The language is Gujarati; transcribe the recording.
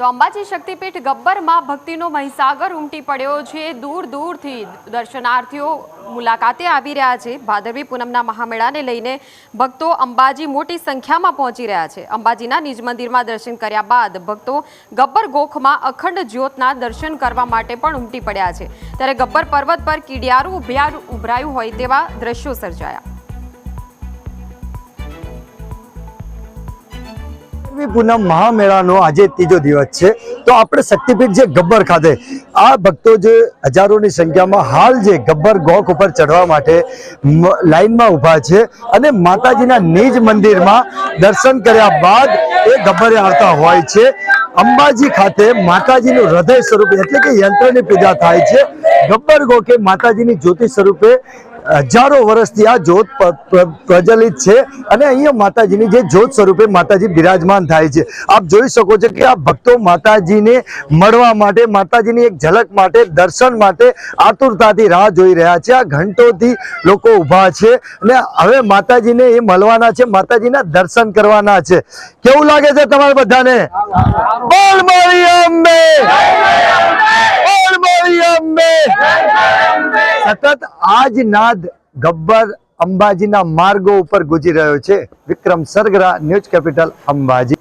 તો અંબાજી શક્તિપીઠ ગબ્બરમાં ભક્તિનો મહીસાગર ઉમટી પડ્યો છે. દૂર દૂરથી દર્શનાર્થીઓ મુલાકાતે આવી રહ્યા છે. ભાદરવી પૂનમના મહામેળાને લઈને ભક્તો અંબાજી મોટી સંખ્યામાં પહોંચી રહ્યા છે. અંબાજીના નિજ મંદિરમાં દર્શન કર્યા બાદ ભક્તો ગબ્બર ગોખમાં અખંડ જ્યોતના દર્શન કરવા માટે પણ ઉમટી પડ્યા છે. ત્યારે ગબ્બર પર્વત પર કીડિયારું ઉભરાયું હોય તેવા દ્રશ્યો સર્જાયા. ભાદરવી પૂનમ મહામેળાનો આજે ત્રીજો દિવસ છે. તો આપણે શક્તિપીઠ જે ગબ્બર ખાતે, આ ભક્તો જે હજારોની સંખ્યામાં હાલ જે ગબ્બર ગોખ ઉપર ચડવા માટે લાઈનમાં ઊભા છે અને માતાજીના નિજ મંદિરમાં દર્શન કર્યા બાદ એ ગબ્બરે આવતા હોય છે. અંબાજી ખાતે માતાજીનું હૃદય સ્વરૂપ એટલે કે યંત્રની પૂજા થાય છે. ગબ્બર ગોખે માતાજીની જ્યોતિ સ્વરૂપે હજારો વર્ષથી આ જ્યોત પ્રજલિત છે અને અહીંયા માતાજીની જે જ્યોત સ્વરૂપે માતાજી બિરાજમાન થાય છે. આપ જોઈ શકો છો કે આ ભક્તો માતાજીને મળવા માટે, માતાજીની એક ઝલક માટે, દર્શન માટે આતુરતાથી રાહ જોઈ રહ્યા છે. આ ઘંટોથી લોકો ઊભા છે અને હવે માતાજીને એ મળવાના છે, માતાજીના દર્શન કરવાના છે. કેવું લાગે છે તમારે બધાને? બોલ! સતત આજ નાદ ગબ્બર અંબાજીના માર્ગો ઉપર ગુજી રહ્યો છે. Vikram Sargara, news capital Ambaji.